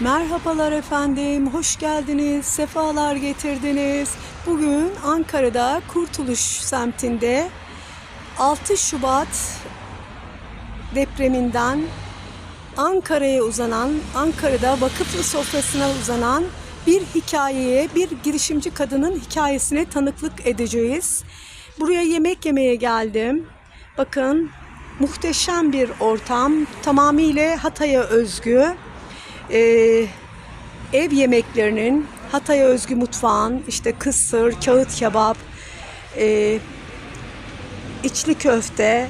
Merhabalar efendim, hoş geldiniz, sefalar getirdiniz. Bugün Ankara'da Kurtuluş semtinde 6 Şubat depreminden Ankara'ya uzanan, Ankara'da vakıflı sofrasına uzanan bir hikayeye, bir girişimci kadının hikayesine tanıklık edeceğiz. Buraya yemek yemeye geldim. Bakın muhteşem bir ortam, tamamıyla Hatay'a özgü. Ee, ev yemeklerinin, Hatay'a özgü mutfağın, işte kısır, kağıt kebap, e, içli köfte,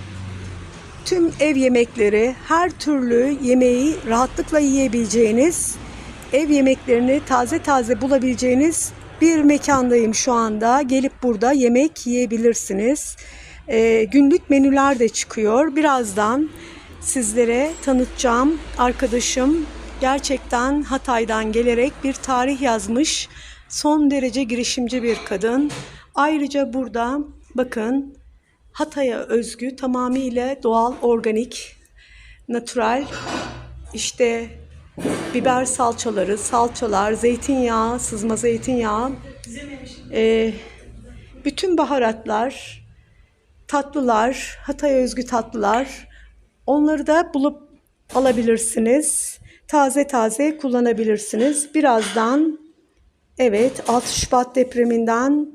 tüm ev yemekleri, her türlü yemeği rahatlıkla yiyebileceğiniz, ev yemeklerini taze taze bulabileceğiniz bir mekandayım şu anda. Gelip burada yemek yiyebilirsiniz. Ee, günlük menüler de çıkıyor. Birazdan sizlere tanıtacağım arkadaşım gerçekten Hatay'dan gelerek bir tarih yazmış. Son derece girişimci bir kadın. Ayrıca burada bakın Hatay'a özgü tamamıyla doğal, organik, natural işte biber salçaları, salçalar, zeytinyağı, sızma zeytinyağı, e, bütün baharatlar, tatlılar, Hatay'a özgü tatlılar onları da bulup alabilirsiniz. Taze taze kullanabilirsiniz. Birazdan evet 6 Şubat depreminden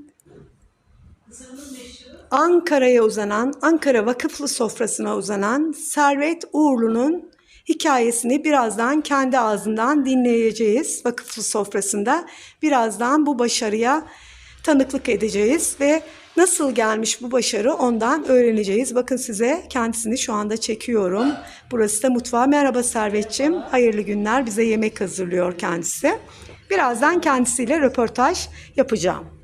Ankara'ya uzanan, Ankara Vakıflı sofrasına uzanan Servet Uğurlu'nun hikayesini birazdan kendi ağzından dinleyeceğiz. Vakıflı sofrasında birazdan bu başarıya tanıklık edeceğiz ve nasıl gelmiş bu başarı ondan öğreneceğiz. Bakın size kendisini şu anda çekiyorum. Burası da mutfağı. Merhaba Servetçim. Hayırlı günler. Bize yemek hazırlıyor kendisi. Birazdan kendisiyle röportaj yapacağım.